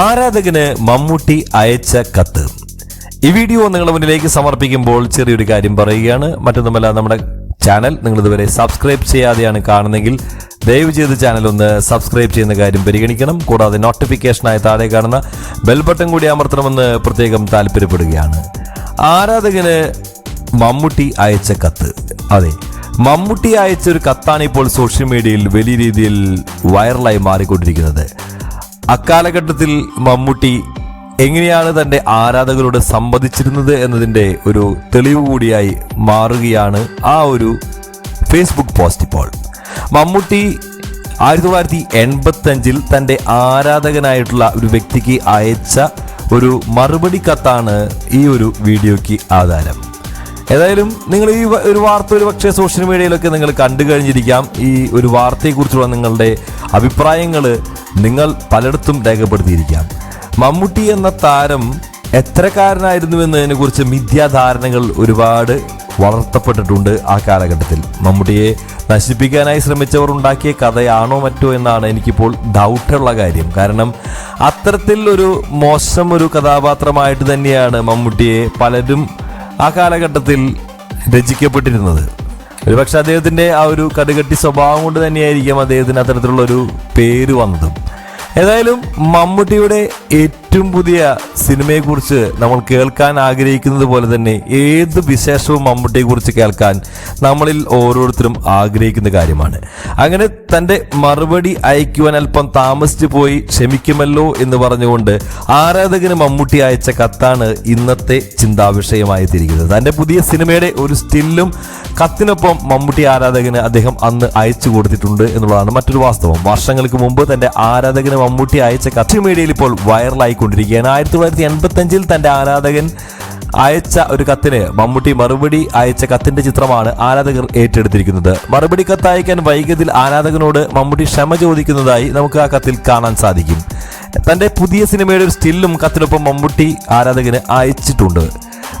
ആരാധകന് മമ്മൂട്ടി അയച്ച കത്ത്. ഈ വീഡിയോ നിങ്ങളുടെ മുന്നിലേക്ക് സമർപ്പിക്കുമ്പോൾ ചെറിയൊരു കാര്യം പറയുകയാണ്. മറ്റൊന്നുമല്ല നമ്മുടെ ചാനൽ നിങ്ങൾ ഇതുവരെ സബ്സ്ക്രൈബ് ചെയ്യാതെയാണ് കാണുന്നെങ്കിൽ ദയവ് ചെയ്ത് ചാനൽ ഒന്ന് സബ്സ്ക്രൈബ് ചെയ്യുന്ന കാര്യം പരിഗണിക്കണം. കൂടാതെ നോട്ടിഫിക്കേഷനായി താഴെ കാണുന്ന ബെൽ ബട്ടൺ കൂടി അമർത്തണമെന്ന് പ്രത്യേകം താല്പര്യപ്പെടുകയാണ്. ആരാധകന് മമ്മൂട്ടി അയച്ച കത്ത്. അതെ മമ്മൂട്ടി അയച്ച ഒരു കത്താണ് ഇപ്പോൾ സോഷ്യൽ മീഡിയയിൽ വലിയ രീതിയിൽ വൈറലായി മാറിക്കൊണ്ടിരിക്കുന്നത്. അക്കാലഘട്ടത്തിൽ മമ്മൂട്ടി എങ്ങനെയാണ് തന്റെ ആരാധകരോട് സംവദിച്ചിരുന്നത് എന്നതിന്റെ ഒരു തെളിവ് കൂടിയായി മാറുകയാണ് ആ ഒരു ഫേസ്ബുക്ക് പോസ്റ്റ് ഇപ്പോൾ. മമ്മൂട്ടി ആയിരത്തി തൊള്ളായിരത്തി എൺപത്തി അഞ്ചിൽ തന്റെ ആരാധകനായിട്ടുള്ള ഒരു വ്യക്തിക്ക് അയച്ച ഒരു മറുപടി കത്താണ് ഈ ഒരു വീഡിയോയ്ക്ക് ആധാരം. ഏതായാലും നിങ്ങൾ ഈ ഒരു വാർത്ത ഒരു പക്ഷേ സോഷ്യൽ മീഡിയയിലൊക്കെ നിങ്ങൾ കണ്ടു കഴിഞ്ഞിരിക്കാം. ഈ ഒരു വാർത്തയെക്കുറിച്ചുള്ള നിങ്ങളുടെ അഭിപ്രായങ്ങൾ നിങ്ങൾ പലയിടത്തും രേഖപ്പെടുത്തിയിരിക്കാം. മമ്മൂട്ടി എന്ന താരം എത്രക്കാരനായിരുന്നു എന്നതിനെ കുറിച്ച് മിഥ്യാധാരണകൾ ഒരുപാട് വളർത്തപ്പെട്ടിട്ടുണ്ട് ആ കാലഘട്ടത്തിൽ. മമ്മൂട്ടിയെ നശിപ്പിക്കാനായി ശ്രമിച്ചവർ ഉണ്ടാക്കിയ കഥയാണോ മറ്റോ എന്നാണ് എനിക്കിപ്പോൾ ഡൗട്ടുള്ള കാര്യം. കാരണം അത്തരത്തിൽ ഒരു മോശം ഒരു കഥാപാത്രമായിട്ട് തന്നെയാണ് മമ്മൂട്ടിയെ പലരും ആ കാലഘട്ടത്തിൽ രചിക്കപ്പെട്ടിരുന്നത്. ഒരുപക്ഷെ അദ്ദേഹത്തിന്റെ ആ ഒരു കടുകട്ടി സ്വഭാവം കൊണ്ട് തന്നെയായിരിക്കും അദ്ദേഹത്തിന് അത്തരത്തിലുള്ള ഒരു പേര് വന്നതും. ഏതായാലും മമ്മൂട്ടിയുടെ ഏറ്റവും പുതിയ സിനിമയെക്കുറിച്ച് നമ്മൾ കേൾക്കാൻ ആഗ്രഹിക്കുന്നത് പോലെ തന്നെ ഏത് വിശേഷവും മമ്മൂട്ടിയെ കുറിച്ച് കേൾക്കാൻ നമ്മളിൽ ഓരോരുത്തരും ആഗ്രഹിക്കുന്ന കാര്യമാണ്. അങ്ങനെ തന്റെ മറുപടി അയക്കുവാൻ അല്പം താമസിച്ചു പോയി ക്ഷമിക്കുമല്ലോ എന്ന് പറഞ്ഞുകൊണ്ട് ആരാധകന് മമ്മൂട്ടി അയച്ച കത്താണ് ഇന്നത്തെ ചിന്താവിഷയമായി തിരിക്കുന്നത് തന്റെ പുതിയ സിനിമയുടെ ഒരു സ്റ്റില്ലും കത്തിനൊപ്പം മമ്മൂട്ടി ആരാധകന് അദ്ദേഹം അന്ന് അയച്ചു കൊടുത്തിട്ടുണ്ട് എന്നുള്ളതാണ് മറ്റൊരു വാസ്തവം. വർഷങ്ങൾക്ക് മുമ്പ് തന്റെ ആരാധകന് മമ്മൂട്ടി അയച്ച കത്ത് മീഡിയയിൽ ഇപ്പോൾ വൈറലായിക്കൊണ്ടിരിക്കുകയാണ് ആയിരത്തി തൊള്ളായിരത്തി എൺപത്തി അഞ്ചിൽ തന്റെ ആരാധകൻ അയച്ച ഒരു കത്തിന് മമ്മൂട്ടി മറുപടി അയച്ച കത്തിന്റെ ചിത്രമാണ് ആരാധകർ ഏറ്റെടുത്തിരിക്കുന്നത്. മറുപടി കത്ത് അയക്കാൻ വൈകിയതിൽ ആരാധകനോട് മമ്മൂട്ടി ക്ഷമ ചോദിക്കുന്നതായി നമുക്ക് ആ കത്തിൽ കാണാൻ സാധിക്കും. തന്റെ പുതിയ സിനിമയുടെ ഒരു സ്റ്റില്ലും കത്തിനൊപ്പം മമ്മൂട്ടി ആരാധകന് അയച്ചിട്ടുണ്ട്.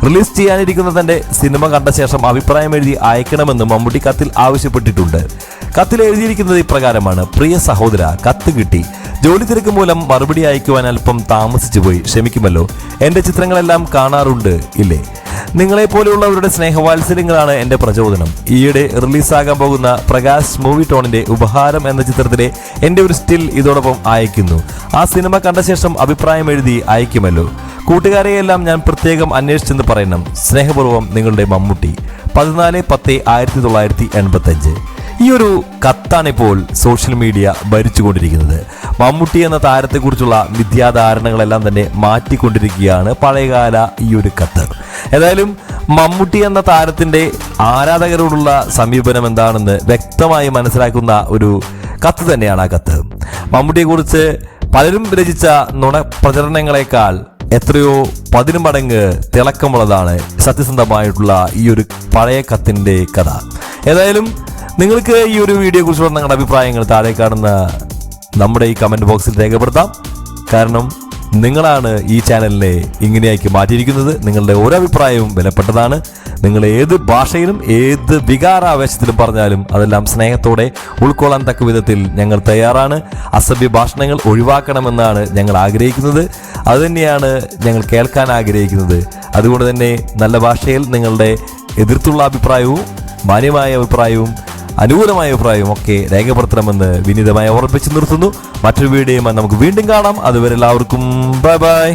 റിലീസ് ചെയ്യാനിരിക്കുന്ന തന്റെ സിനിമ കണ്ട ശേഷം അഭിപ്രായം എഴുതി അയക്കണമെന്ന് മമ്മൂട്ടി കത്തിൽ ആവശ്യപ്പെട്ടിട്ടുണ്ട്. കത്തിൽ എഴുതിയിരിക്കുന്നത് ഇപ്രകാരമാണ്. പ്രിയ സഹോദര കത്ത് കിട്ടി. ജോലി തിരക്ക് മൂലം മറുപടി അയക്കുവാൻ അല്പം താമസിച്ചു പോയി. ക്ഷമിക്കുമല്ലോ. എന്റെ ചിത്രങ്ങളെല്ലാം കാണാറുണ്ട് ഇല്ലേ? നിങ്ങളെ പോലെയുള്ളവരുടെ സ്നേഹവാത്സല്യങ്ങളാണ് എന്റെ പ്രചോദനം. ഈയിടെ റിലീസാകാൻ പോകുന്ന പ്രകാശ് മൂവി ടോണിന്റെ ഉപഹാരം എന്ന ചിത്രത്തിലെ എന്റെ ഒരു സ്റ്റിൽ ഇതോടൊപ്പം അയക്കുന്നു ആ സിനിമ കണ്ട ശേഷം അഭിപ്രായം എഴുതി അയക്കുമല്ലോ കൂട്ടുകാരെയെല്ലാം ഞാൻ പ്രത്യേകം അന്വേഷിച്ചെന്ന് പറയണം. സ്നേഹപൂർവം നിങ്ങളുടെ മമ്മൂട്ടി. പതിനാല് പത്ത് ആയിരത്തി തൊള്ളായിരത്തി എൺപത്തി അഞ്ച് ഈ ഒരു കത്താണിപ്പോൾ സോഷ്യൽ മീഡിയ ഭരിച്ചുകൊണ്ടിരിക്കുന്നത്. മമ്മൂട്ടി എന്ന താരത്തെക്കുറിച്ചുള്ള മിഥ്യാധാരണകളെല്ലാം തന്നെ മാറ്റിക്കൊണ്ടിരിക്കുകയാണ് പഴയകാല ഈ ഒരു കത്ത്. ഏതായാലും മമ്മൂട്ടി എന്ന താരത്തിന്റെ ആരാധകരോടുള്ള സമീപനം എന്താണെന്ന് വ്യക്തമായി മനസ്സിലാക്കുന്ന ഒരു കത്ത് തന്നെയാണ് ആ കത്ത്. മമ്മൂട്ടിയെക്കുറിച്ച് പലരും രചിച്ച നുണ പ്രചരണങ്ങളെക്കാൾ എത്രയോ പതിനു മടങ്ങ് തിളക്കമുള്ളതാണ് സത്യസന്ധമായിട്ടുള്ള ഈ ഒരു പഴയ കത്തിന്റെ കഥ. ഏതായാലും നിങ്ങൾക്ക് ഈ ഒരു വീഡിയോ കുറിച്ച് നിങ്ങളുടെ അഭിപ്രായങ്ങൾ താഴെ കാണുന്ന നമ്മുടെ ഈ കമന്റ് ബോക്സിൽ രേഖപ്പെടുത്താം. കാരണം നിങ്ങളാണ് ഈ ചാനലിനെ ഇങ്ങനെയാക്കി മാറ്റിയിരിക്കുന്നത്. നിങ്ങളുടെ ഓരോ അഭിപ്രായവും വിലപ്പെട്ടതാണ്. നിങ്ങൾ ഏത് ഭാഷയിലും ഏത് വികാരാവേശത്തിലും പറഞ്ഞാലും അതെല്ലാം സ്നേഹത്തോടെ ഉൾക്കൊള്ളാൻ തക്ക വിധത്തിൽ ഞങ്ങൾ തയ്യാറാണ്. അസഭ്യ ഭാഷണങ്ങൾ ഒഴിവാക്കണമെന്നാണ് ഞങ്ങൾ ആഗ്രഹിക്കുന്നത്. അതുതന്നെയാണ് ഞങ്ങൾ കേൾക്കാൻ ആഗ്രഹിക്കുന്നത്. അതുകൊണ്ട് തന്നെ നല്ല ഭാഷയിൽ നിങ്ങളുടെ എതിർത്തുള്ള അഭിപ്രായവും മാന്യമായ അഭിപ്രായവും അനുകൂലമായ അഭിപ്രായവും ഒക്കെ രേഖപ്പെടുത്തണമെന്ന് വിനീതമായി ഓർപ്പിച്ചു നിർത്തുന്നു. മറ്റൊരു വീഡിയോയുമായി നമുക്ക് വീണ്ടും കാണാം. അതുവരെ എല്ലാവർക്കും ബൈ ബൈ